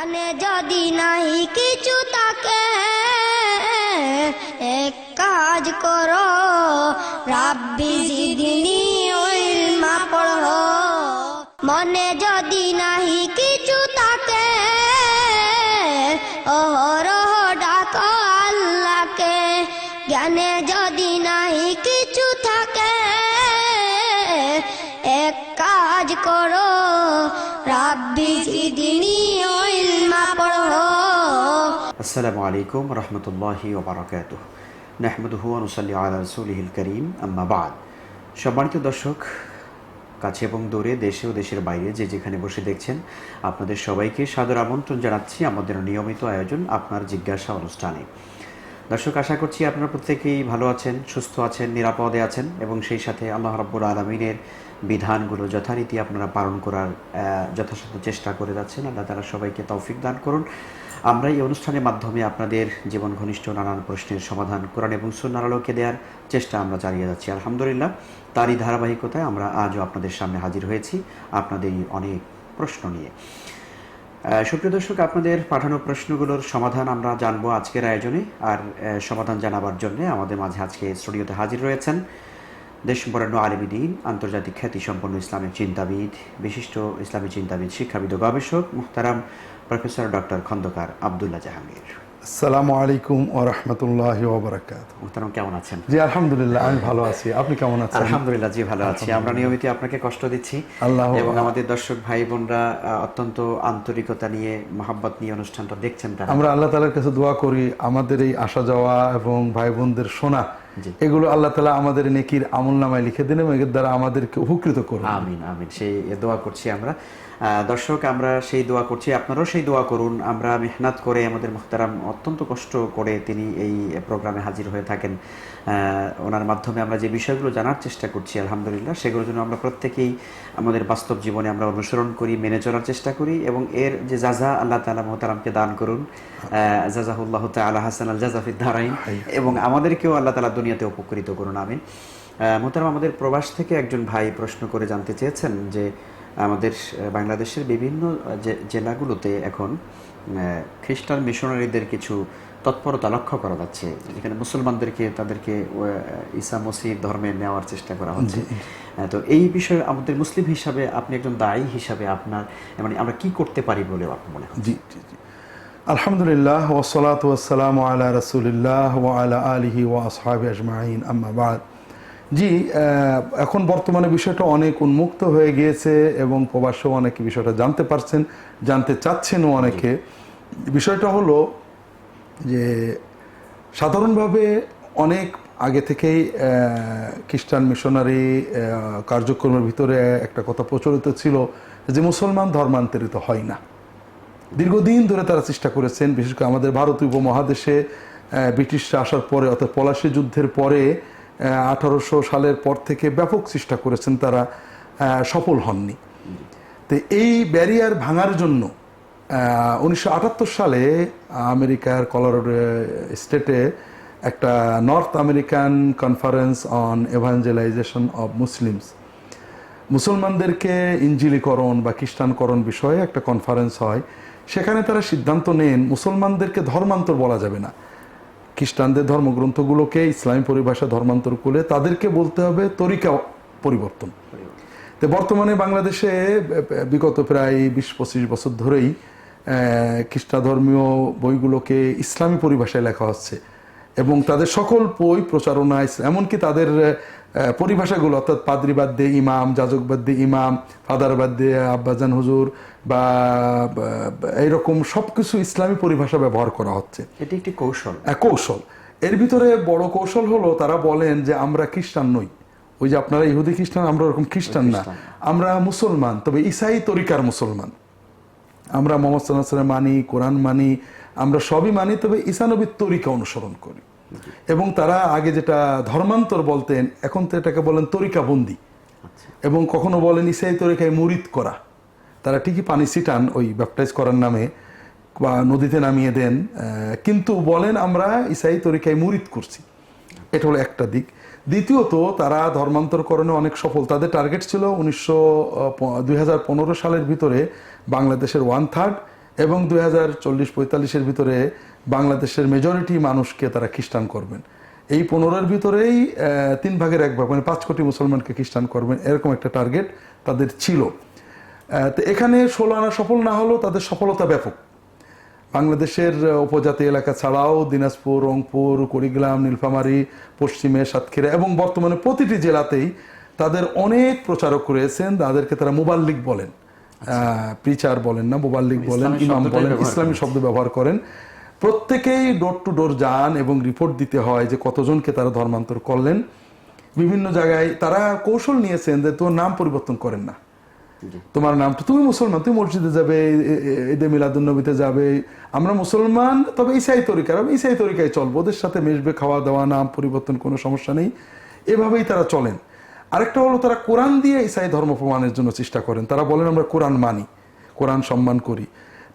জ্ঞানে যদি নাই কিছু তাকে, এক কাজ করো। রাব্বি জিদিনি ইলমা পড়ো মনে যদি নাহি আসসালামু আলাইকুম ওবরাকাত নাহমদুহু আনুসাল্লি আলা রসুলিহিল করিম, আম্মা বাদ। সম্মানিত দর্শক, কাছে এবং দূরে, দেশে ও দেশের বাইরে যে যেখানে বসে দেখছেন, আপনাদের সবাইকে সাদর আমন্ত্রণ জানাচ্ছি আমাদের নিয়মিত আয়োজন আপনার জিজ্ঞাসা অনুষ্ঠানে। দর্শক, আশা করছি আপনারা প্রত্যেকেই ভালো আছেন, সুস্থ আছেন, নিরাপদে আছেন এবং সেই সাথে আল্লাহ রাব্বুল আলমিনের বিধানগুলো যথারীতি আপনারা পালন করার যথাসাধ্য চেষ্টা করে যাচ্ছেন। আল্লাহ তারা সবাইকে তৌফিক দান করুন। আমরা এই অনুষ্ঠানের মাধ্যমে আপনাদের জীবন ঘনিষ্ঠ নানান প্রশ্নের সমাধান কোরআন এবং সুন্নার আলোকে দেওয়ার চেষ্টা আমরা চালিয়ে যাচ্ছি। আলহামদুলিল্লাহ, তারই ধারাবাহিকতায় আমরা আজও আপনাদের সামনে হাজির হয়েছি আপনাদের অনেক প্রশ্ন নিয়ে। সুপ্রিয় দর্শক, আপনাদের পাঠানো প্রশ্নগুলোর সমাধান আমরা জানব আজকের আয়োজনে। আর সমাধান জানাবার জন্য আমাদের মাঝে আজকে স্টুডিওতে হাজির রয়েছেন দেশ বরেণ্য আলমীদিন আন্তর্জাতিক খ্যাতিসম্পন্ন ইসলামিক চিন্তাবিদ, বিশিষ্ট ইসলামী চিন্তাবিদ, শিক্ষাবিদ ও গবেষক মুহতারাম প্রফেসর ডক্টর খন্দকার আবদুল্লাহ জাহাঙ্গীর। আসসালামু আলাইকুম ও রহমতুল্লাহ ওবরাকাত মুহতারাম কেমন আছেন? জি আলহামদুলিল্লাহ আমি ভালো আছি। আপনি কেমন আছেন? আলহামদুলিল্লাহ জি ভালো আছি। আমরা নিয়মিত আপনাকে কষ্ট দিচ্ছি। আল্লাহ- এবং আমাদের দর্শক ভাই বোনরা অত্যন্ত আন্তরিকতা নিয়ে মহাব্বত নিয়ে অনুষ্ঠানটা দেখছেন তারা। আমরা আল্লাহ তালার কাছে দোয়া করি আমাদের এই আসা যাওয়া এবং ভাই বোনদের শোনা। এগুলো আল্লাহ তালা আমাদের নেকির আমল নামায় লিখে দিন এবং এর দ্বারা আমাদেরকে উপকৃত করুন। আমিন আমিন। সেই দোয়া করছি আমরা। আহ, দর্শক আমরা সেই দোয়া করছি। আপনারাও সেই দোয়া করুন। আমরা মেহনত করে আমাদের মুখতারাম অত্যন্ত কষ্ট করে তিনি এই প্রোগ্রামে হাজির হয়ে থাকেন। ওনার মাধ্যমে আমরা যে বিষয়গুলো জানার চেষ্টা করছি আলহামদুলিল্লাহ সেগুলোর জন্য আমরা প্রত্যেকেই আমাদের বাস্তব জীবনে আমরা অনুসরণ করি মেনে চলার চেষ্টা করি এবং এর যে জাজা আল্লাহ তালা মোহতারামকে দান করুন। জাজাহুল্লাহ তালা হাসান আল জাজাফিদ ধারাইন এবং আমাদেরকেও আল্লাহ তালা দুনিয়াতে উপকৃত করুন আহ, মোহতারাম আমাদের প্রবাস থেকে একজন ভাই প্রশ্ন করে জানতে চেয়েছেন যে আমাদের বাংলাদেশের বিভিন্ন জেলাগুলোতে এখন খ্রিস্টান মিশনারিদের কিছু তৎপরতা লক্ষ্য করা যাচ্ছে। যেখানে মুসলমানদেরকে তাদেরকে ঈসা মসিহ ধর্মে নেওয়ার চেষ্টা করা হচ্ছে। তো এই বিষয়ে আমাদের মুসলিম হিসাবে আপনি একজন দায়ী হিসাবে আপনার মানে আমরা কি করতে পারি বলে আপনার মনে হয়? জি জি জি। আলহামদুলিল্লাহ ওসলাত ওয়াসালাম আলা রসুলিল্লাহ ও আলা আলিহি ও আসহাবি আজমাইন আম্মা বাদ। জি এখন বর্তমানে বিষয়টা অনেক উন্মুক্ত হয়ে গিয়েছে এবং প্রবাসেও অনেকে বিষয়টা জানতে পারছেন জানতে চাচ্ছেনও অনেকে। বিষয়টা হলো যে সাধারণভাবে অনেক আগে থেকেই খ্রিস্টান মিশনারি কার্যক্রমের ভিতরে একটা কথা প্রচলিত ছিল যে মুসলমান ধর্মান্তরিত হয় না। দীর্ঘদিন ধরে তারা চেষ্টা করেছেন, বিশেষ করে আমাদের ভারত উপমহাদেশে ব্রিটিশরা আসার পরে অর্থাৎ পলাশী যুদ্ধের পরে আঠারোশো সালের পর থেকে ব্যাপক চেষ্টা করেছেন তারা সফল হননি। তো এই ব্যারিয়ার ভাঙার জন্য উনিশশো আটাত্তর সালে আমেরিকার কলোরাডো স্টেটে একটা North American Conference on Evangelization of Muslims. মুসলমানদেরকে ইঞ্জিলীকরণ বা খ্রিস্টানকরণ বিষয়ে একটা কনফারেন্স হয়। সেখানে তারা সিদ্ধান্ত নেন মুসলমানদেরকে ধর্মান্তর বলা যাবে না। খ্রিস্টানদের ধর্মগ্রন্থগুলোকে ইসলামী পরিভাষা ধর্মান্তর করে তাদেরকে বলতে হবে তরিকা পরিবর্তন। তো বর্তমানে বাংলাদেশে বিগত প্রায় বিশ পঁচিশ বছর ধরেই খ্রিস্টা ধর্মীয় বইগুলোকে ইসলামী পরিভাষায় লেখা হচ্ছে। এবং তাদের সকল বই প্রচারণা এমনকি তাদের পরিভাষাগুলো অর্থাৎ পাদ্রি বাদ দিয়ে ইমাম যাজক বাদ দিয়ে ইমাম ফাদার বাদ দিয়ে আব্বাজান হুজুর বা এইরকম সব কিছু ইসলামী পরিভাষা ব্যবহার করা হচ্ছে। এটি একটি কৌশল। কৌশল। এর ভিতরে বড় কৌশল হলো তারা বলেন যে আমরা খ্রিস্টান নই। ওই যে আপনারা ইহুদি খ্রিস্টান আমরা ওরকম খ্রিস্টান না। আমরা মুসলমান তবে ইসাই তরিকার মুসলমান। আমরা মোহাম্মদ সাল্লাহ মানি কোরআন মানি আমরা সবই মানি তবে ঈসানবীর তরিকা অনুসরণ করি। এবং তারা আগে যেটা ধর্মান্তর বলতেন এখন তো এটাকে বলেন তরিকা বন্দি এবং কখনো বলেন ইসাই তরিকায় মুরিদ করা। তারা ঠিকই পানি ছিটান ওই ব্যাপটাইজ করার নামে বা নদীতে নামিয়ে দেন। কিন্তু বলেন আমরা ইসাই তরিকায় মুরিদ করছি। এটা হলো একটা দিক। দ্বিতীয়ত তারা ধর্মান্তরকরণে অনেক সফল। তাদের টার্গেট ছিল উনিশশো দুই সালের ভিতরে বাংলাদেশের ওয়ান থার্ড এবং দুই হাজার চল্লিশ পঁয়তাল্লিশের ভিতরে বাংলাদেশের মেজরিটি মানুষকে তারা খ্রিস্টান করবেন। এই পনেরোর ভিতরেই তিন ভাগের এক ভাগ মানে পাঁচ কোটি মুসলমানকে খ্রিস্টান করবেন, এরকম একটা টার্গেট তাদের ছিল। তো এখানে ষোলো আনা সফল না হলেও তাদের সফলতা ব্যাপক। বাংলাদেশের উপজাতি এলাকা ছাড়াও দিনাজপুর, রংপুর, কুড়িগ্রাম, নীলফামারী, পশ্চিমে সাতক্ষীরা এবং বর্তমানে প্রতিটি জেলাতেই তাদের অনেক প্রচারক রয়েছেন, তাদেরকে তারা মোবাল্লিক বলেন। প্রিচার বলেন না মোবাল্লিক বলেন ইমাম বলেন ইসলামী শব্দ ব্যবহার করেন। প্রত্যেকেই ডোর টু ডোর যান এবং রিপোর্ট দিতে হয় যে কতজনকে তারা ধর্মান্তর করলেন। বিভিন্ন জায়গায় তারা কৌশল নিয়েছেন যে তোর নাম পরিবর্তন করেন না। তোমার নামটা তুমি মুসলমান তুমি মসজিদে যাবে ঈদে মিলাদুন্নবীতে যাবে। আমরা মুসলমান তবে ইসাই তরিকার আমি ইসাই তরিকায় চলবো। ওদের সাথে মিশবে খাওয়া দাওয়া নাম পরিবর্তন কোনো সমস্যা নেই। এভাবেই তারা চলেন। আরেকটা হলো তারা কোরআন দিয়ে ইসাই ধর্ম প্রমাণের জন্য চেষ্টা করেন। তারা বলেন, আমরা কোরআন মানি, কোরআন সম্মান করি।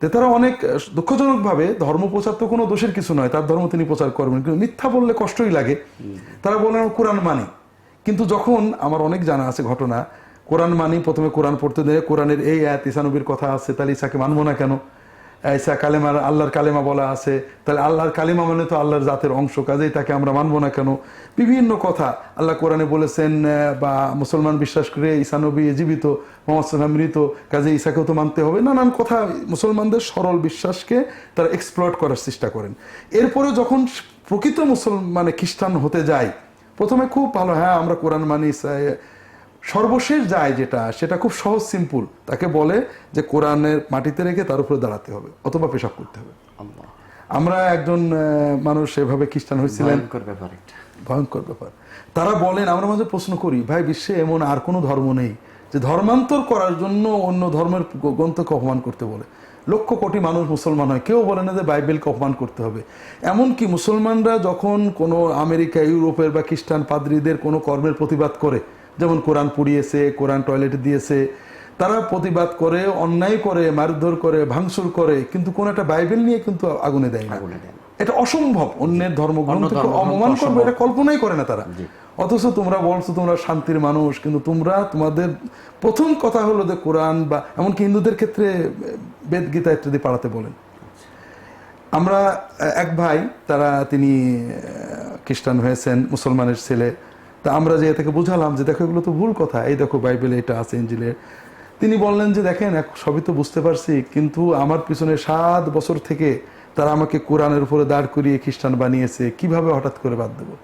তো তারা অনেক দুঃখজনকভাবে ধর্ম প্রচার তো কোনো দোষের কিছু নয়, তার ধর্ম তিনি প্রচার করবেন। কিন্তু মিথ্যা বললে কষ্টই লাগে। তারা বলেন কোরআন মানি। কিন্তু যখন আমার অনেক জানা আছে ঘটনা, কোরআন মানি, প্রথমে কোরআন পড়তে দেয়, কোরআনের এই আয়াত ইসানবীর কথা আছে, তাহলে ইসাকে মানবো না কেন? ঈসা কালেমার আল্লাহর কালেমা বলা আছে। তাহলে আল্লাহর কালেমা মানে তো আল্লাহর জাতের অংশ, কাজেই তাকে আমরা মানবো না কেন? বিভিন্ন কথা আল্লাহ কোরআনে বলেছেন বা মুসলমান বিশ্বাস করে ঈসা নবী জীবিত, মোহাম্মদ মৃত কাজে ঈসাকেও তো মানতে হবে। নানান কথা মুসলমানদের সরল বিশ্বাসকে তারা এক্সপ্লয়েট করার চেষ্টা করেন। এরপরে যখন প্রকৃত মুসলমান মানে খ্রিস্টান হতে যায়, প্রথমে খুব ভালো হ্যাঁ আমরা কোরআন মানি সর্বশেষ যায় যেটা সেটা খুব সহজ সিম্পল তাকে বলে যে কোরআনের মাটিতে রেখে তার উপরে দাঁড়াতে হবে অথবা পেশাব করতে হবে। আমরা একজন মানুষ এভাবে খ্রিস্টান হয়েছিলেন। ভয়ঙ্কর ব্যাপার একটা ভয়ঙ্কর ব্যাপার। তারা বলেন আমরা মাঝে প্রশ্ন করি ভাই বিশ্বে এমন আর কোনো ধর্ম নেই যে ধর্মান্তর করার জন্য অন্য ধর্মের গ্রন্থকে অপমান করতে বলে? লক্ষ কোটি মানুষ মুসলমান হয়। কেউ বলে না যে বাইবেলকে অপমান করতে হবে। এমনকি মুসলমানরা যখন কোনো আমেরিকা ইউরোপের বা খ্রিস্টান পাদ্রীদের কোনো কর্মের প্রতিবাদ করে যেমন কোরআন পুড়িয়েছে কোরআন টয়লেটে দিয়েছে তারা প্রতিবাদ করে অন্যায় করে মারধর করে ভাঙচুর করে কিন্তু কোন একটা বাইবেল নিয়ে কিন্তু আগুনে দেয় না। এটা অসম্ভব। অন্যের ধর্মগ্রন্থকে ধর্মগ্রন্থ অপমান করবে এটা কল্পনাই করে না তারা। অথচ তোমরা বলছো তোমরা শান্তির মানুষ কিন্তু তোমরা তোমাদের প্রথম কথা হলো যে কোরআন বা এমনকি হিন্দুদের ক্ষেত্রে বেদ গীতা ইত্যাদি পাড়াতে বলেন। আমরা এক ভাই তারা তিনি খ্রিস্টান হয়েছেন মুসলমানের ছেলে। তা আমরা যে থেকে বুঝালাম যে দেখো এগুলো তো ভুল কথা। এই দেখো বাইবেলে এটা আছে ইঞ্জিলে তিনি বললেন যে দেখেন এক- সবই তো বুঝতে পারছি কিন্তু আমার পিছনে সাত বছর থেকে তারা আমাকে কোরআনের উপরে দাঁড় করিয়ে খ্রিস্টান বানিয়েছে। কীভাবে হঠাৎ করে বাদ দেবো?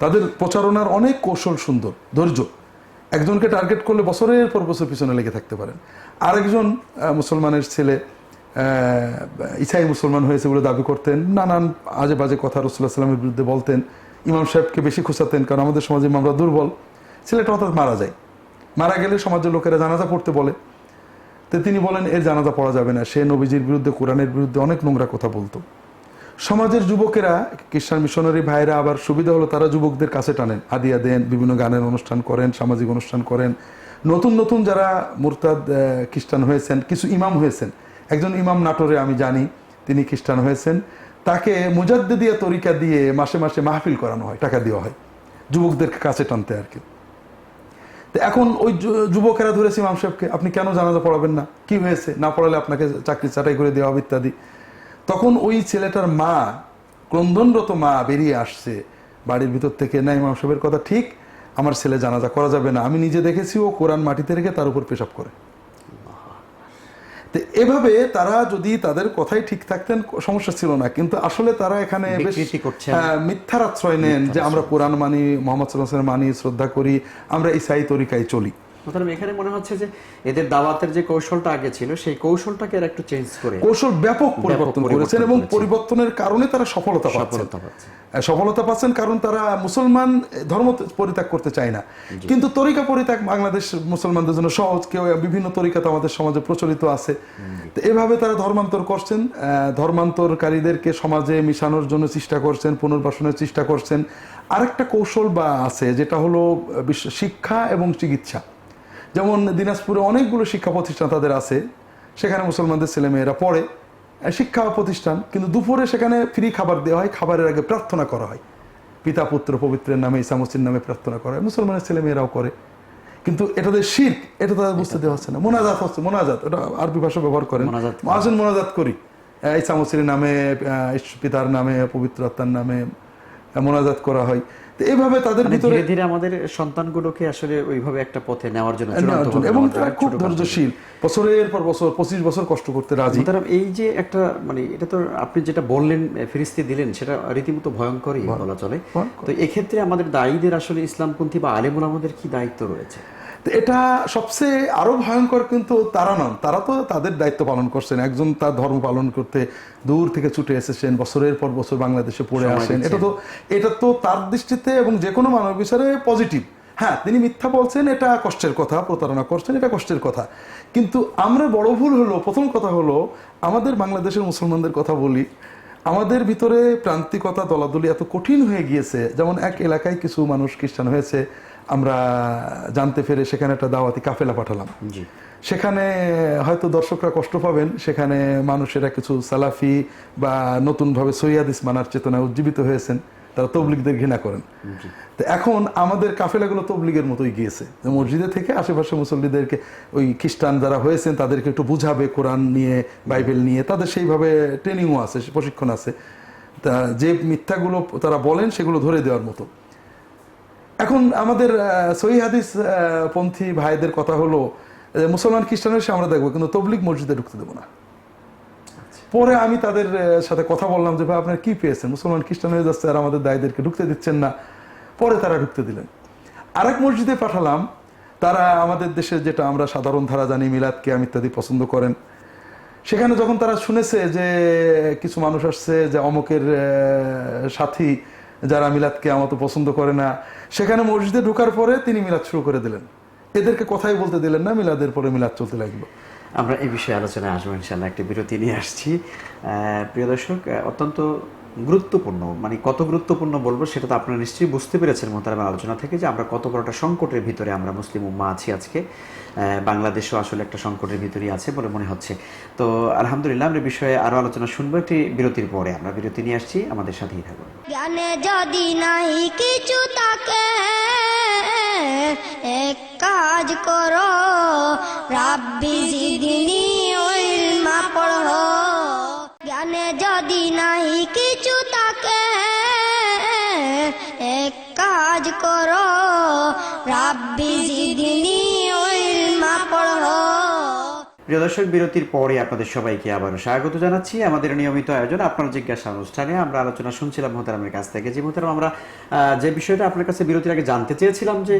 তাদের প্রচারণার অনেক কৌশল সুন্দর ধৈর্য। একজনকে টার্গেট করলে বছরের পর বছর পিছনে লেগে থাকতে পারেন। আরেকজন মুসলমানের ছেলে আহ, ইসাই মুসলমান হয়েছে বলে দাবি করতেন। নানান আজে বাজে কথা রসুল্লাহ সাল্লামের বিরুদ্ধে বলতেন। ইমাম সাহেবকে বেশি খুঁচাতেন, কারণ আমাদের সমাজে আমরা দুর্বল। ছেলেটা হঠাৎ মারা যায়। মারা গেলে সমাজের লোকেরা জানাজা পড়তে বলে। তো তিনি বলেন, এর জানাজা পড়া যাবে না। সে নবীজির বিরুদ্ধে, কোরআনের বিরুদ্ধে অনেক নোংরা কথা বলতো। সমাজের যুবকেরা খ্রিস্টান মিশনারি ভাইরা আবার সুবিধা হলো, তারা যুবকদের কাছে টানেন। আদিয়া দেন, বিভিন্ন গানের অনুষ্ঠান করেন, সামাজিক অনুষ্ঠান করেন। নতুন নতুন যারা মুরতাদ খ্রিস্টান হয়েছেন, কিছু ইমাম হয়েছেন। একজন ইমাম নাটোরে, আমি জানি, তিনি খ্রিস্টান হয়েছেন। তাকে মুজাদ্দিদিয়া তরিকা দিয়ে মাসে মাসে মাহফিল করানো হয়, টাকা দেওয়া হয়। যুবকদেরকে কাছে টানতে আর কি। তো এখন ওই যুবকেরা ধরেছে ইমাম সাহেবকে, আপনি কেন জানাজা পড়াবেন না? কি হয়েছে? না পড়ালে আপনাকে চাকরি চাটাই করে দেওয়া হবে ইত্যাদি। তখন ওই ছেলেটার মা, ক্রন্দনরত মা বেরিয়ে আসছে, বাড়ির ভিতর থেকে, না, ইমাম সাহেবের কথা ঠিক, আমার ছেলে জানাজা করা যাবে না। আমি নিজে দেখেছি, ও কোরআন মাটিতে রেখে তার উপর পেশাব করে। তো এভাবে তারা যদি তাদের কথাই ঠিক থাকতেন সমস্যা ছিল না। কিন্তু আসলে তারা এখানে হ্যাঁ, মিথ্যার আশ্রয় নেন যে আমরা কোরআন মানি মোহাম্মদ সাল্লাহ মানি শ্রদ্ধা করি আমরা ইসাই তরিকায় চলি। সুতরাং এখানে মনে হচ্ছে যে এদের দাওয়াতের যে কৌশলটা আগে ছিল সেই কৌশলটাকে এরা একটু চেঞ্জ করে কৌশল ব্যাপক পরিবর্তন করেছেন এবং পরিবর্তনের কারণে তারা সফলতা পাচ্ছেন। সফলতা পাচ্ছে। সফলতা পাচ্ছেন কারণ তারা মুসলমান ধর্ম পরিত্যাগ করতে চায় না। কিন্তু তরিকা পরিত্যাগ বাংলাদেশ মুসলমানদের জন্য সহজ কেউ বিভিন্ন তরিকা তো আমাদের সমাজে প্রচলিত আছে। তো এভাবে তারা ধর্মান্তর করছেন ধর্মান্তরকারীদেরকে সমাজে মিশানোর জন্য চেষ্টা করছেন পুনর্বাসনের চেষ্টা করছেন। আরেকটা কৌশল বা আছে যেটা হলো বিশ্ব- শিক্ষা এবং চিকিৎসা। যেমন দিনাজপুরে অনেকগুলো শিক্ষা প্রতিষ্ঠান তাদের আছে সেখানে মুসলমানদের ছেলেমেয়েরা পড়ে শিক্ষা প্রতিষ্ঠান কিন্তু দুপুরে সেখানে ফ্রি খাবার দেওয়া হয় খাবারের আগে প্রার্থনা করা হয়। পিতা পুত্র পবিত্রের নামে ইসামসির নামে প্রার্থনা করা হয় মুসলমানের ছেলেমেয়েরাও করে। কিন্তু এটাতে শির এটা তাদের বুঝতে দেওয়া হচ্ছে না। মোনাজাত হচ্ছে মোনাজাত ওটা আরবি ভাষা ব্যবহার করেন। আসেন মোনাজাত করি। এই চামচির নামে পিতার নামে পবিত্র আত্মার নামে মোনাজাত করা হয়। তো এইভাবে তাদের মানে ভিতরে ধীরে আমাদের সন্তানগুলোকে আসলে ওইভাবে একটা পথে নেওয়ার জন্য। এবং তারা খুব ধৈর্যশীল। বছরের পর বছর পঁচিশ বছর কষ্ট করতে রাজি। তারা এই যে একটা মানে এটা তো আপনি যেটা বললেন ফিরিস্তি দিলেন সেটা রীতিমতো ভয়ঙ্করই বলা চলে। তো এক্ষেত্রে আমাদের দায়ীদের আসলে ইসলামপন্থী বা আলেমুল আমাদের কি দায়িত্ব রয়েছে? এটা সবচেয়ে আরও ভয়ঙ্কর কিন্তু তারা নন। তারা তো তাদের দায়িত্ব পালন করছেন। একজন তার ধর্ম পালন করতে দূর থেকে ছুটে এসেছেন বছরের পর বছর বাংলাদেশে পড়ে আসেন। এটা তো এটা তো তার দৃষ্টিতে এবং যে কোনো মানব বিচারে পজিটিভ হ্যাঁ তিনি মিথ্যা বলছেন এটা কষ্টের কথা প্রতারণা করছেন এটা কষ্টের কথা। কিন্তু আমরা বড় ভুল হলো প্রথম কথা হলো আমাদের বাংলাদেশের মুসলমানদের কথা বলি। আমাদের ভিতরে প্রান্তিকতা দলাদলি এত কঠিন হয়ে গিয়েছে। যেমন এক এলাকায় কিছু মানুষ খ্রিস্টান হয়েছে আমরা জানতে পেরে সেখানে একটা দাওয়াতি কাফেলা পাঠালাম। সেখানে হয়তো দর্শকরা কষ্ট পাবেন সেখানে মানুষেরা কিছু সালাফি বা নতুনভাবে সৈয়াদিস মানার চেতনায় উজ্জীবিত হয়েছেন তারা তবলিগদের ঘৃণা করেন। তো এখন আমাদের কাফেলাগুলো তবলিগের মতোই গিয়েছে। মসজিদে থেকে আশেপাশে মুসল্লিদেরকে ওই খ্রিস্টান যারা হয়েছেন তাদেরকে একটু বুঝাবে কোরআন নিয়ে বাইবেল নিয়ে তাদের সেইভাবে ট্রেনিংও আছে প্রশিক্ষণ আছে। তা যে মিথ্যাগুলো তারা বলেন সেগুলো ধরে দেওয়ার মতো। এখন আমাদের সহি হাদিস পন্থী ভাইদের কথা হলো মুসলমান খ্রিস্টানের সে আমরা দেখব কিন্তু তবলিক মসজিদে ঢুকতে দেবো না। পরে আমি তাদের সাথে কথা বললাম যে ভাই আপনার কি পেয়েছেন? মুসলমান খ্রিস্টান হয়ে যাচ্ছে আর আমাদের দায়ীদেরকে ঢুকতে দিচ্ছেন না। পরে তারা ঢুকতে দিলেন। আরেক মসজিদে পাঠালাম তারা আমাদের দেশে যেটা আমরা সাধারণ ধারা জানি মিলাদ কেয়াম ইত্যাদি পছন্দ করেন। সেখানে যখন তারা শুনেছে যে কিছু মানুষ আসছে যে অমকের সাথী যারা মিলাদকে আমার তো পছন্দ করে না, সেখানে মসজিদে ঢোকার পরে তিনি মিলাদ শুরু করে দিলেন। এদেরকে কথাই বলতে দিলেন না, মিলাদের পরে মিলাদ চলতে লাগবে। আমরা এই বিষয়ে আলোচনায় আসব ইনশাল্লাহ একটি বিরতি নিয়ে আসছি। প্রিয় দর্শক অত্যন্ত গুরুত্বপূর্ণ মানে কত গুরুত্বপূর্ণ বলব সেটা তো আপনারা নিশ্চয়ই বুঝতে পেরেছেন মোতারামের আলোচনা থেকে যে আমরা কত বড় একটা সংকটের ভিতরে আমরা মুসলিম উম্মা আছি আজকে। বাংলাদেশও আসলে একটা সংকটের ভিতরেই আছে বলে মনে হচ্ছে। তো আলহামদুলিল্লাহ আমরা বিষয়ে আরও আলোচনা শুনব, একটি বিরতির পরে। আমরা বিরতি নিয়ে আসছি, আমাদের সাথেই থাকুন। জ্ঞানে যদি নাই কিছু তাকে, এক কাজ করো, রাব্বি জিদিনি পড়ো জ্ঞানে যদি নাই কিছু তাকে এক কাজ করো রাব্বি জিদিনী প্রিয় দর্শক বিরতির পরে আপনাদের সবাইকে আবারও স্বাগত জানাচ্ছি। আমাদের নিয়মিত আয়োজন আপনার জিজ্ঞাসা অনুষ্ঠানে। আমরা আলোচনা শুনছিলাম মোহতারামের কাছ থেকে যে মোহতারাম আমরা যে বিষয়টা আপনার কাছে বিরতির আগে জানতে চেয়েছিলাম যে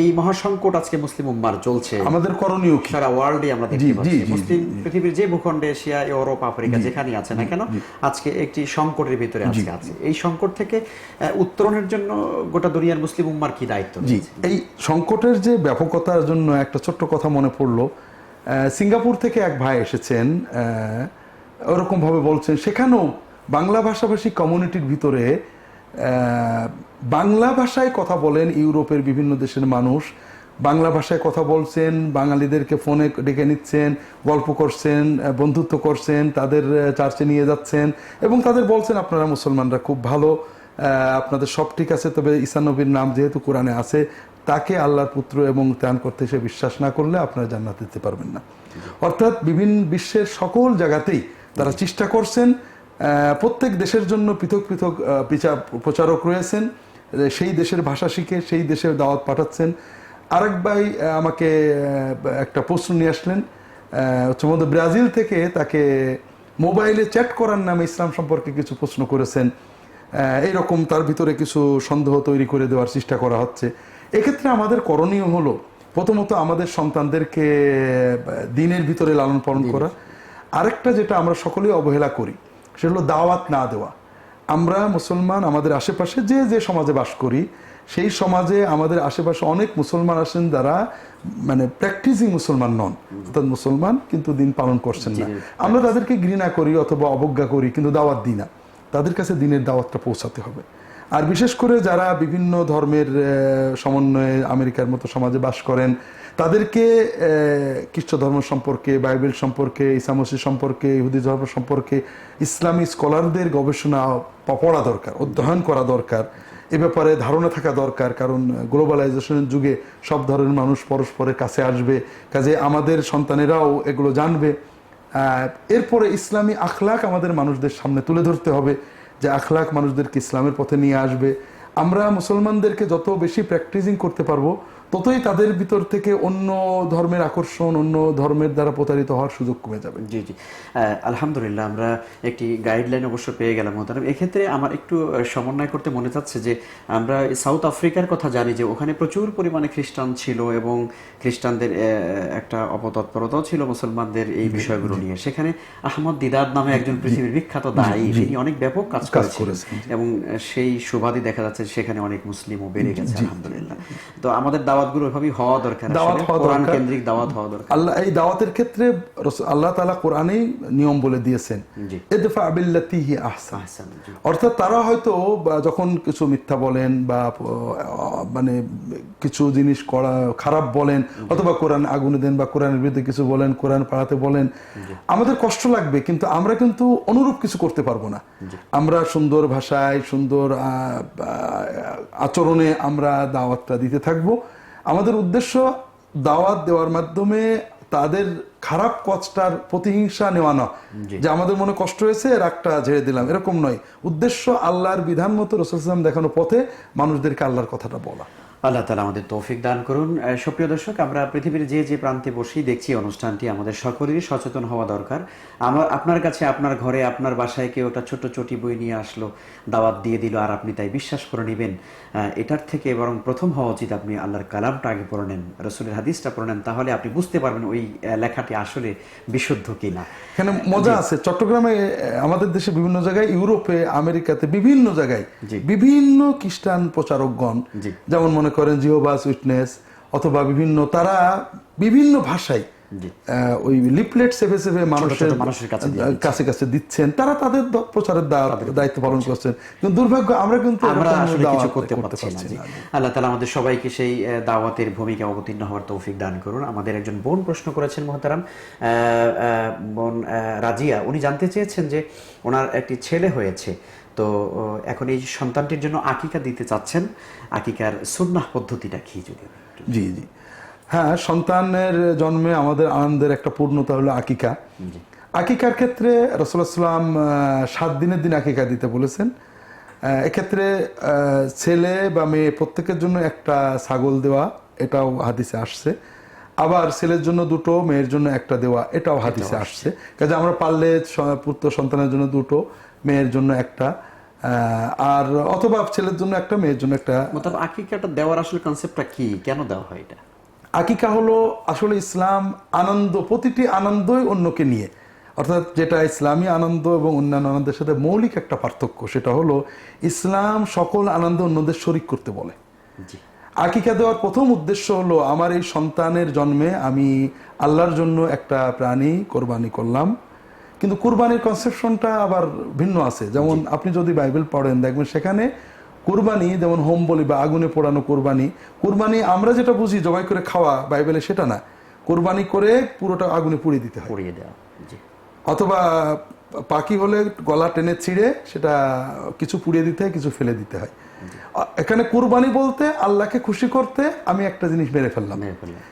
এই মহাসংকট আজকে মুসলিম উম্মার চলছে। আমাদের করণীয় সারা ওয়ার্ল্ডে আমরা দেখতে পাচ্ছি। মুসলিম পৃথিবীর যে ভূখণ্ডে এশিয়া ইউরোপ আফ্রিকা যেখানেই আছে না কেন আজকে একটি সংকটের ভিতরে আজকে আছে। এই সংকট থেকে উত্তরণের জন্য গোটা দুনিয়ার মুসলিম উম্মার কি দায়িত্ব এই সংকটের যে ব্যাপকতার জন্য একটা ছোট্ট কথা মনে পড়ল। সিঙ্গাপুর থেকে এক ভাই এসেছেন আহ, ওরকম ভাবে বলছেন সেখানেও বাংলা ভাষাভাষী কমিউনিটির ভিতরে বাংলা ভাষায় কথা বলেন ইউরোপের বিভিন্ন দেশের মানুষ। বাংলা ভাষায় কথা বলছেন বাঙালিদেরকে ফোনে ডেকে নিচ্ছেন গল্প করছেন বন্ধুত্ব করছেন তাদের চার্চে নিয়ে যাচ্ছেন এবং তাদের বলছেন আপনারা মুসলমানরা খুব ভালো আপনাদের সব ঠিক আছে তবে ঈসা নবীর নাম যেহেতু কোরআনে আছে তাকে আল্লাহর পুত্র এবং ত্যান করতে সে বিশ্বাস না করলে আপনারা জান্নাত দিতে পারবেন না। অর্থাৎ বিভিন্ন বিশ্বের সকল জায়গাতেই তারা চেষ্টা করছেন প্রত্যেক দেশের জন্য পৃথক পৃথক প্রচারক রয়েছেন সেই দেশের ভাষা শিখে সেই দেশের দাওয়াত পাঠাচ্ছেন। আরেক ভাই আমাকে একটা প্রশ্ন নিয়ে আসলেন মধ্যে ব্রাজিল থেকে তাকে মোবাইলে চ্যাট করার নামে ইসলাম সম্পর্কে কিছু প্রশ্ন করেছেন। এইরকম তার ভিতরে কিছু সন্দেহ তৈরি করে দেওয়ার চেষ্টা করা হচ্ছে। এক্ষেত্রে আমাদের করণীয় হলো প্রথমত আমাদের সন্তানদেরকে দিনের ভিতরে লালন পালন করা। আরেকটা যেটা আমরা সকলেই অবহেলা করি সেটা হলো দাওয়াত না দেওয়া। আমরা মুসলমান আমাদের আশেপাশে যে যে সমাজে বাস করি সেই সমাজে আমাদের আশেপাশে অনেক মুসলমান আছেন যারা মানে প্র্যাকটিসিং মুসলমান নন। অর্থাৎ মুসলমান কিন্তু দিন পালন করছেন না। আমরা তাদেরকে ঘৃণা করি অথবা অবজ্ঞা করি কিন্তু দাওয়াত দিই না। তাদের কাছে দিনের দাওয়াতটা পৌঁছাতে হবে। আর বিশেষ করে যারা বিভিন্ন ধর্মের সমন্বয়ে আমেরিকার মতো সমাজে বাস করেন, তাদেরকে খ্রিস্ট ধর্ম সম্পর্কে, বাইবেল সম্পর্কে ইসামসি সম্পর্কে, ইহুদি ধর্ম সম্পর্কে ইসলামী স্কলারদের গবেষণা পড়া দরকার, অধ্যয়ন করা দরকার। এ ব্যাপারে ধারণা থাকা দরকার, কারণ গ্লোবালাইজেশনের যুগে সব ধরনের মানুষ পরস্পরের কাছে আসবে। কাজে আমাদের সন্তানেরাও এগুলো জানবে। এরপরে ইসলামী আখলাক আমাদের মানুষদের সামনে তুলে ধরতে হবে। যে আখলাক মানুষদেরকে ইসলামের পথে নিয়ে আসবে। আমরা মুসলমানদেরকে যত বেশি প্র্যাকটিসিং করতে পারব ততই তাদের ভিতর থেকে অন্য ধর্মের আকর্ষণ অন্য ধর্মের দ্বারা প্রতারিত হওয়ার সুযোগ কমে যাবে। জি জি। আলহামদুলিল্লাহ আমরা একটি গাইডলাইন অবশ্য পেয়ে গেলাম মোহতারাম এক্ষেত্রে আমার একটু সমন্বয় করতে মনে চাচ্ছে যে আমরা সাউথ আফ্রিকার কথা জানি যে ওখানে প্রচুর পরিমাণে খ্রিস্টান ছিল এবং খ্রিস্টানদের একটা অপতৎপরতাও ছিল মুসলমানদের এই বিষয়গুলো নিয়ে। সেখানে আহমদ দিদার নামে একজন পৃথিবীর বিখ্যাত দায়ী তিনি অনেক ব্যাপক কাজ করেছেন, এবং সেই সুবাদই দেখা যাচ্ছে সেখানে অনেক মুসলিমও বেড়ে গেছে আলহামদুলিল্লাহ। তো আমাদের দাওয়াতগুলো এভাবেই হওয়া দরকার দাওয়াত কোরআন। কেন্দ্রিক দাওয়াত হওয়া দরকার। আল্লাহ এই দাওয়াতের ক্ষেত্রে আল্লাহ তালা কোরআনেই নিয়ম বলে দিয়েছেন। জি। ইদফা আহসান। অর্থাৎ তারা হয়তো যখন কিছু মিথ্যা বলেন বা মানে কিছু জিনিস করা খারাপ বলেন অথবা কোরআন আগুনে দেন বা কোরআনের বিরুদ্ধে কিছু বলেন কোরআন পাড়াতে বলেন আমাদের কষ্ট লাগবে কিন্তু আমরা কিন্তু অনুরূপ কিছু করতে পারব না। আমরা সুন্দর ভাষায় সুন্দর আচরণে আমরা দাওয়াতটা দিতে থাকব। আমাদের উদ্দেশ্য দাওয়াত দেওয়ার মাধ্যমে তাদের খারাপ কষ্টার প্রতিহিংসা নেওয়া না যে আমাদের মনে কষ্ট হয়েছে রাগটা ঝেড়ে দিলাম। এরকম নয়। উদ্দেশ্য আল্লাহর বিধান মতো রসুল দেখানো পথে মানুষদেরকে আল্লাহর কথাটা বলা। আল্লাহ তালা আমাদের তৌফিক দান করুন। সুপ্রিয় দর্শক আমরা পৃথিবীর যে যে প্রান্তে বসেই দেখছি অনুষ্ঠানটি আমাদের সকলেরই সচেতন হওয়া দরকার। আমার আপনার কাছে আপনার ঘরে আপনার বাসায় কেউ ওটা ছোট চটি বই নিয়ে আসলো দাওয়াত দিয়ে দিল আর আপনি তাই বিশ্বাস করে নেবেন এটার থেকে বরং প্রথম হওয়া উচিত আপনি আল্লাহর কালামটা আগে পড়ে নেন রসুলের হাদিসটা পড়ে নেন তাহলে আপনি বুঝতে পারবেন ওই লেখাটি আসলে বিশুদ্ধ কিনা। এখানে মজা আছে। চট্টগ্রামে আমাদের দেশে বিভিন্ন জায়গায় ইউরোপে আমেরিকাতে বিভিন্ন জায়গায়। বিভিন্ন খ্রিস্টান প্রচারকগণ। যেমন মনে করেন জিওবাস উইটনেস অথবা বিভিন্ন তারা বিভিন্ন ভাষায় ওই লিপলেট মানুষের মানুষের কাছে কাছে দিচ্ছেন। তারা তাদের প্রচারের দায়িত্ব পালন করছেন। কিন্তু দুর্ভাগ্য আমরা কিন্তু আমরা আসলে কিছু করতে পারছি না আল্লাহ তালা আমাদের সবাইকে সেই দাওয়াতের ভূমিকা অবতীর্ণ হওয়ার তৌফিক দান করুন। আমাদের একজন বোন প্রশ্ন করেছেন মহতারাম আহ, আহ, বোন রাজিয়া। উনি জানতে চেয়েছেন যে ওনার একটি ছেলে হয়েছে। তো এখন এই সন্তানটির জন্য আকিকা দিতে চাচ্ছেন। আকিকার সুন্নাহ পদ্ধতিটা কি যদি জি জি। হ্যাঁ সন্তানের জন্মে আমাদের আনন্দের একটা পূর্ণতা হলো আকিকা। আকিকার ক্ষেত্রে রসুলাম সাত দিনের দিন আকিকা দিতে বলেছেন। এক্ষেত্রে ছেলে বা মেয়ে প্রত্যেকের জন্য একটা ছাগল দেওয়া এটাও হাদিসে আসছে। আবার ছেলের জন্য দুটো মেয়ের জন্য একটা দেওয়া এটাও হাদিসে আসছে। কাজে আমরা পারলে পুত্র সন্তানের জন্য দুটো মেয়ের জন্য একটা আর অথবা ছেলের জন্য একটা মেয়ের জন্য একটা। মতলব আকিকাটা দেওয়ার আসলে কনসেপ্টটা কি? কেন দেওয়া হয় এটা? আকিকা হলো আসলে ইসলাম আনন্দ প্রতিটি আনন্দই অন্যকে নিয়ে। অর্থাৎ যেটা ইসলামী আনন্দ এবং অন্যান্য আনন্দের সাথে মৌলিক একটা পার্থক্য সেটা হলো ইসলাম সকল আনন্দ অন্যদের শরিক করতে বলে। জি। আকিকা দেওয়ার প্রথম উদ্দেশ্য হলো আমার এই সন্তানের জন্মে আমি আল্লাহর জন্য একটা প্রাণী কোরবানি করলাম। কিন্তু কুরবানির কনসেপশনটা আবার ভিন্ন আছে। যেমন আপনি যদি বাইবেল পড়েন দেখবেন সেখানে কুরবানি যেমন হোম বলি বা আগুনে পোড়ানো কুরবানি কুরবানি আমরা যেটা বুঝি জবাই করে খাওয়া বাইবেলে সেটা না। কুরবানি করে পুরোটা আগুনে পুড়িয়ে দিতে হয়। পড়িয়ে দেওয়া অথবা পাখি হলে গলা টেনে ছিঁড়ে সেটা কিছু পুড়িয়ে দিতে হয় কিছু ফেলে দিতে হয়। এখানে কুরবানি বলতে আল্লাহকে খুশি করতে আমি একটা জিনিস মেরে ফেললাম।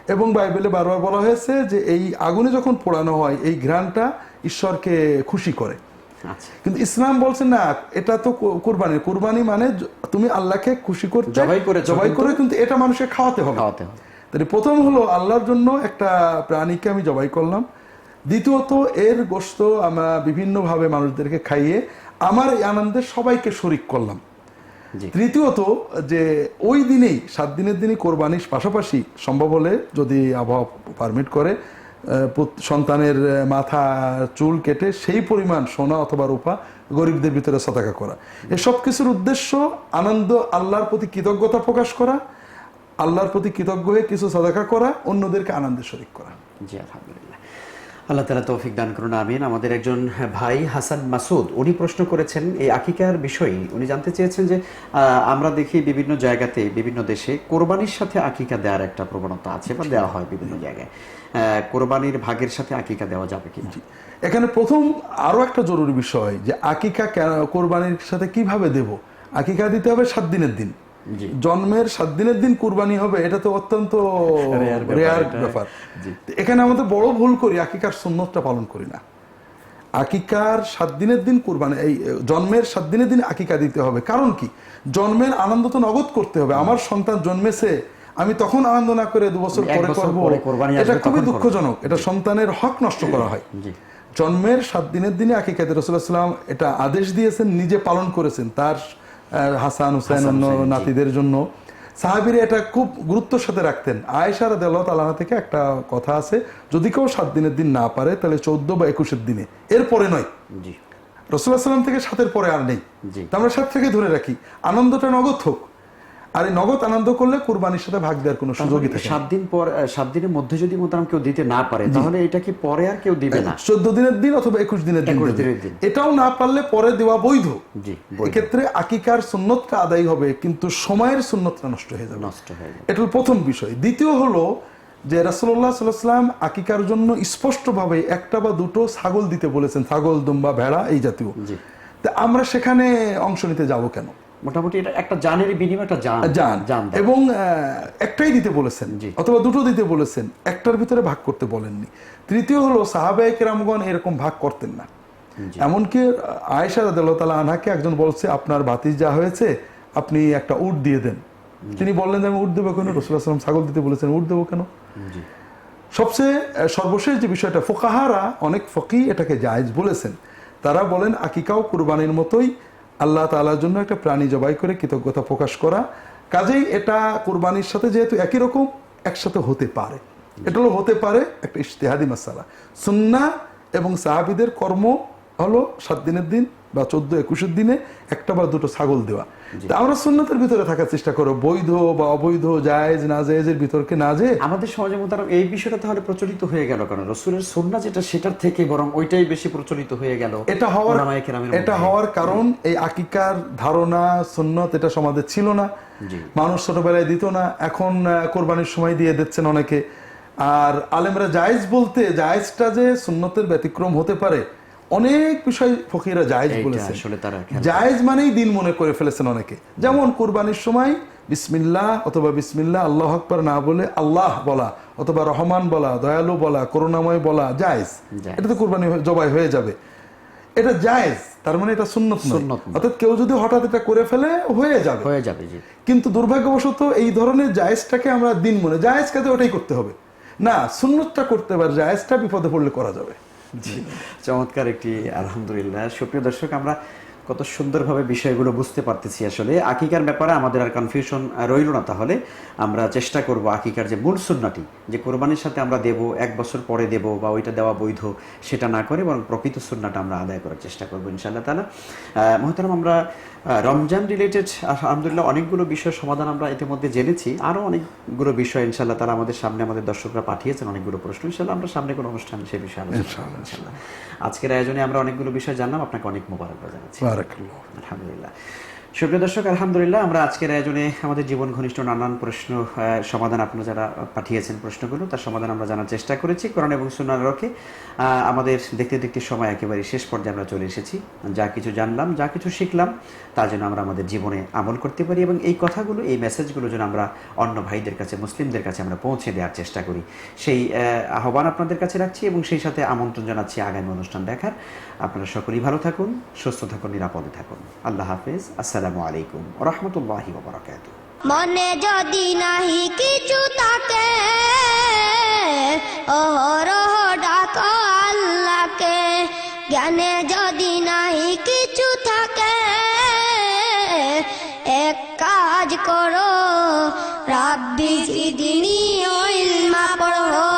এবং বাইবেলে বারবার বলা হয়েছে যে এই আগুনে যখন পোড়ানো হয় এই ঘ্রাণটা ঈশ্বরকে খুশি করে। আচ্ছা। কিন্তু ইসলাম বলছে না এটা তো কুরবানি। কুরবানি মানে তুমি আল্লাহকে খুশি করতে জবাই করেছ জবাই করে কিন্তু এটা মানুষকে খাওয়াতে হবে। খাওয়াতে হবে। তাহলে প্রথম হলো আল্লাহর জন্য একটা প্রাণীকে আমি জবাই করলাম। দ্বিতীয়ত এর গোস্ত আমরা বিভিন্নভাবে মানুষদেরকে খাইয়ে আমার এই আনন্দে সবাইকে শরিক করলাম। তৃতীয়ত যে ওই দিনেই সাত দিনের দিনই কোরবানির পাশাপাশি সম্ভব হলে যদি আবহাওয়া পারমিট করে সন্তানের মাথা চুল কেটে সেই পরিমাণ সোনা অথবা রূপা গরিবদের ভিতরে সতাকা করা। এসব কিছুর উদ্দেশ্য আনন্দ আল্লাহর প্রতি কৃতজ্ঞতা প্রকাশ করা আল্লাহর প্রতি কৃতজ্ঞ হয়ে কিছু সদাকা করা অন্যদেরকে আনন্দে শরিক করা। জি আলহামদুলিল্লাহ। আল্লাহ তালা তৌফিক দান করুন, আমিন। আমাদের একজন ভাই হাসান মাসুদ, উনি প্রশ্ন করেছেন এই আকিকার বিষয়ে। উনি জানতে চেয়েছেন যে আমরা দেখি বিভিন্ন জায়গাতে, বিভিন্ন দেশে কোরবানির সাথে আকিকা দেওয়ার একটা প্রবণতা আছে বা দেওয়া হয় বিভিন্ন জায়গায়। কোরবানির ভাগের সাথে আকিকা দেওয়া যাবে কি এখানে প্রথম আরও একটা জরুরি বিষয়, যে আকিকা কোরবানির সাথে কীভাবে দেব? আকিকা দিতে হবে সাত দিনের দিন। জন্মের সাত দিনের দিন কুরবানি হবে এটা তো অত্যন্ত ব্যাপার রেয়ার ব্যাপার। এখানে আমাদের বড় ভুল করি আকিকার সুন্নতটা পালন করি না। আকিকার সাত দিনের দিন কুরবানি এই জন্মের সাত দিনের দিন আকিকা দিতে হবে। কারণ কি? জন্মের আনন্দ তো নগদ করতে হবে। আমার সন্তান জন্মেছে আমি তখন আনন্দ না করে দু বছর পরে করব এটা খুবই দুঃখজনক। এটা সন্তানের হক নষ্ট করা হয়। জন্মের সাত দিনের দিনে আকিকাতে রসুল্লাহ সাল্লাম এটা আদেশ দিয়েছেন নিজে পালন করেছেন। তার হাসান হুসাইন অন্য নাতিদের জন্য। সাহাবিরা এটা খুব গুরুত্বের সাথে রাখতেন। আয়েশার দেল্লাহ আলানা থেকে একটা কথা আছে যদি কেউ সাত দিনের দিন না পারে তাহলে চোদ্দ বা একুশের দিনে। এরপরে নয়। জি। রসুল্লাহ সাল্লাম থেকে সাতের পরে আর নেই। আমরা সাত থেকে ধরে রাখি। আনন্দটা নগদ হোক। আর এই নগদ আনন্দ করলে কুরবানির সাথে ভাগ দেওয়ার কোনো সুযোগই থাকে সাত দিন পর সাত দিনের মধ্যে যদি মোতারাম কেউ দিতে না পারে তাহলে এটা কি পরে আর কেউ দিবে না? চোদ্দ দিনের দিন অথবা একুশ দিনের দিন 21 দেবে। দিনের দিন। এটাও না পারলে পরে দেওয়া বৈধ। এক্ষেত্রে আকিকার সুন্নতটা আদায় হবে কিন্তু সময়ের সুন্নতটা নষ্ট হয়ে যাবে। নষ্ট হয়ে যাবে। এটা হলো প্রথম বিষয়। দ্বিতীয় হলো যে রাসুল্লাহ সাল্লাম আকিকার জন্য স্পষ্টভাবে একটা বা দুটো ছাগল দিতে বলেছেন। ছাগল দুম্বা ভেড়া এই জাতীয়। তা আমরা সেখানে অংশ নিতে যাব কেন? মোটামুটি এটা একটা জানের বিনিময়ে একটা জান যান জান। এবং একটাই দিতে বলেছেন জি। অথবা দুটো দিতে বলেছেন একটার ভিতরে ভাগ করতে বলেননি। তৃতীয় হলো সাহাবায়ে কেরামগণ এরকম ভাগ করতেন না। এমনকি আয়েশা রাদিয়াল্লাহু আনহাকে একজন বলছে আপনার ভাতিজ যা হয়েছে আপনি একটা উট দিয়ে দেন। তিনি বললেন যে আমি উট দেবো কেন? রসুল্লাহ সাল্লাম ছাগল দিতে বলেছেন উট দেবো কেন? সবচেয়ে সর্বশেষ যে বিষয়টা ফোকাহারা অনেক ফকি এটাকে জায়েজ বলেছেন। তারা বলেন আকিকাও কুরবানির মতোই আল্লাহ তালার জন্য একটা প্রাণী জবাই করে কৃতজ্ঞতা প্রকাশ করা। কাজেই এটা কোরবানির সাথে যেহেতু একই রকম, একসাথে হতে পারে। এটা হলো হতে পারে একটা ইশতেহাদি মাসালা। সুন্না এবং সাহাবিদের কর্ম হলো সাত দিনের দিন বা চোদ্দ একুশের দিনে একটা বা দুটো ছাগল দেওয়া। আমরা সুন্নতের ভিতরে থাকার চেষ্টা করো বৈধ বা অবৈধ জায়েজ না জায়েজের ভিতরকে না যে আমাদের সমাজে মোতারাম এই বিষয়টা তাহলে প্রচলিত হয়ে গেল কেন? রসুলের সন্না যেটা সেটার থেকে বরং ওইটাই বেশি প্রচলিত হয়ে গেল এটা হওয়ার এটা হওয়ার কারণ এই আকিকার ধারণা সুন্নত এটা সমাজে ছিল না। মানুষ ছোটবেলায় দিত না এখন কোরবানির সময় দিয়ে দিচ্ছেন অনেকে। আর আলেমরা জায়েজ বলতে জায়েজটা যে সুন্নতের ব্যতিক্রম হতে পারে অনেক বিষয় ফকিরা জায়েজ বলেছে আসলে তারা জায়েজ মানেই দিন মনে করে ফেলেছেন অনেকে। যেমন কুরবানির সময় বিসমিল্লাহ অথবা বিসমিল্লাহ আল্লাহ আকবার না বলে আল্লাহ বলা অথবা রহমান বলা দয়ালু বলা করুণাময় বলা জায়েজ। এটা তো কুরবানি জবাই হয়ে যাবে। এটা জায়েজ তার মানে এটা সুন্নত সুন্নত অর্থাৎ কেউ যদি হঠাৎ এটা করে ফেলে হয়ে যাবে। হয়ে যাবে কিন্তু দুর্ভাগ্যবশত এই ধরনের জায়েজটাকে আমরা দিন মনে জায়েজ কাজে ওটাই করতে হবে। না সুন্নতটা করতে পারে জায়েজটা বিপদে পড়লে করা যাবে। চমৎকার একটি, আলহামদুলিল্লাহ। সুপ্রিয় দর্শক, আমরা কত সুন্দরভাবে বিষয়গুলো বুঝতে পারতেছি আসলে। আকিকার ব্যাপারে আমাদের আর কনফিউশন রইল না তাহলে। আমরা চেষ্টা করব আকিকার যে মূল সুন্নাটি, যে কোরবানির সাথে আমরা দেব, এক বছর পরে দেব বা ওইটা দেওয়া বৈধ, সেটা না করে বরং প্রকৃত সুন্নাটা আমরা আদায় করার চেষ্টা করব ইনশাআল্লাহ তালা মহতারাম, আমরা রমজান রিলেটেড আলহামদুলিল্লাহ অনেকগুলো বিষয় সমাধান আমরা ইতিমধ্যে জেনেছি। আরও অনেকগুলো বিষয় ইনশাল্লাহ তারা আমাদের সামনে আমাদের দর্শকরা পাঠিয়েছেন অনেকগুলো প্রশ্ন। ইনশাল্লাহ আমরা সামনে কোনো অনুষ্ঠান সে বিষয়ে আলোচনা আজকের আয়োজনে আমরা অনেকগুলো বিষয় জানলাম আপনাকে অনেক মোবারক জানাচ্ছি। আলহামদুলিল্লাহ। সুপ্রিয় দর্শক আলহামদুলিল্লাহ আমরা আজকের আয়োজনে আমাদের জীবন ঘনিষ্ঠ নানান প্রশ্ন সমাধান আপনারা যারা পাঠিয়েছেন প্রশ্নগুলো তার সমাধান আমরা জানার চেষ্টা করেছি। কোরআন এবং সুনার রকে আমাদের দেখতে দেখতে সময় একেবারে শেষ পর্যায়ে আমরা চলে এসেছি। যা কিছু জানলাম যা কিছু শিখলাম তা যেন আমরা আমাদের জীবনে আমল করতে পারি এবং এই কথাগুলো এই মেসেজগুলো যেন আমরা অন্য ভাইদের কাছে মুসলিমদের কাছে আমরা পৌঁছে দেওয়ার চেষ্টা করি। সেই আহ, আহ্বান আপনাদের কাছে রাখছি এবং সেই সাথে আমন্ত্রণ জানাচ্ছি আগামী অনুষ্ঠান দেখার। আপনারা সকলেই ভালো থাকুন সুস্থ থাকুন নিরাপদে থাকুন। আল্লাহ হাফেজ। আসসালামু আলাইকুম রহমতুল্লাহি মনে যদি নাহি কিছু থাকে, অহরহ ডাক আল্লাহকে। জ্ঞানে যদি নাহি কিছু থাকে, এক কাজ করো, রাব্বি জিদিনি জিদিনি ইলমা পড়ো।